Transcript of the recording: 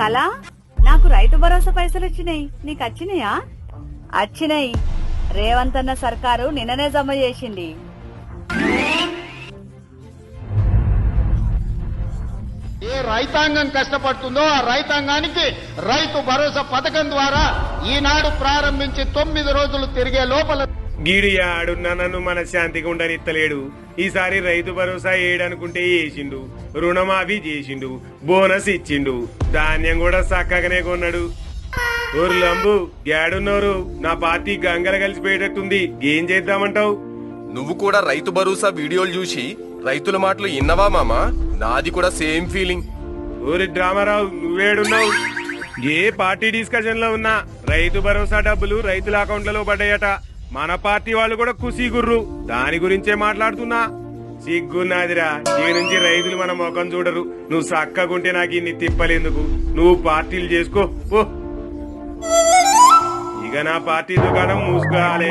కళ? నాకు రైతు భరోసా పైసలు వచ్చినాయి. నీకు వచ్చినాయా? వచ్చినాయి. రేవంత్ అన్న సర్కారు నిన్ననే జమ చేసింది. ఏ రైతాంగం కష్టపడుతుందో ఆ రైతాంగానికి రైతు భరోసా పథకం ద్వారా ఈనాడు ప్రారంభించి తొమ్మిది రోజులు తిరిగే లోపల గీడి ఆడున్న నన్ను మనశ్శాంతిగా ఉండనిత్తలేడు. ఈసారి రైతు భరోసా ఏడనుకుంటే వేసిండు రుణమాఫీ చేసిండు బోనస్ ఇచ్చిండు. ధాన్యం కూడా చక్కగానే కొన్నాడు. ఓరు లంబు గ్యాడున్నోరు నా పార్టీ గంగల కలిసిపోయేటట్టుంది. ఏం చేద్దామంటావు? నువ్వు కూడా రైతు భరోసా వీడియోలు చూసి రైతుల మాటలు ఇన్నవా మామా? నాది కూడా సేమ్ ఫీలింగ్. ఊరి డ్రామారావు నువ్వేడున్నావు? ఏ పార్టీ డిస్కషన్లో ఉన్నా రైతు భరోసా డబ్బులు రైతుల అకౌంట్లలో పడ్డాయట. మన పార్టీ వాళ్ళు కూడా కుసీ గుర్రు. దాని గురించే మాట్లాడుతున్నా. సిగ్గున్నాదిరా. ఈ నుంచి రైతులు మన ముఖం చూడరు. నువ్వు సక్కగుంటే నాకు ఇన్ని తిప్పలేందుకు. నువ్వు పార్టీలు చేసుకో. ఇక నా పార్టీ దుకాణం మూసుకోవాలి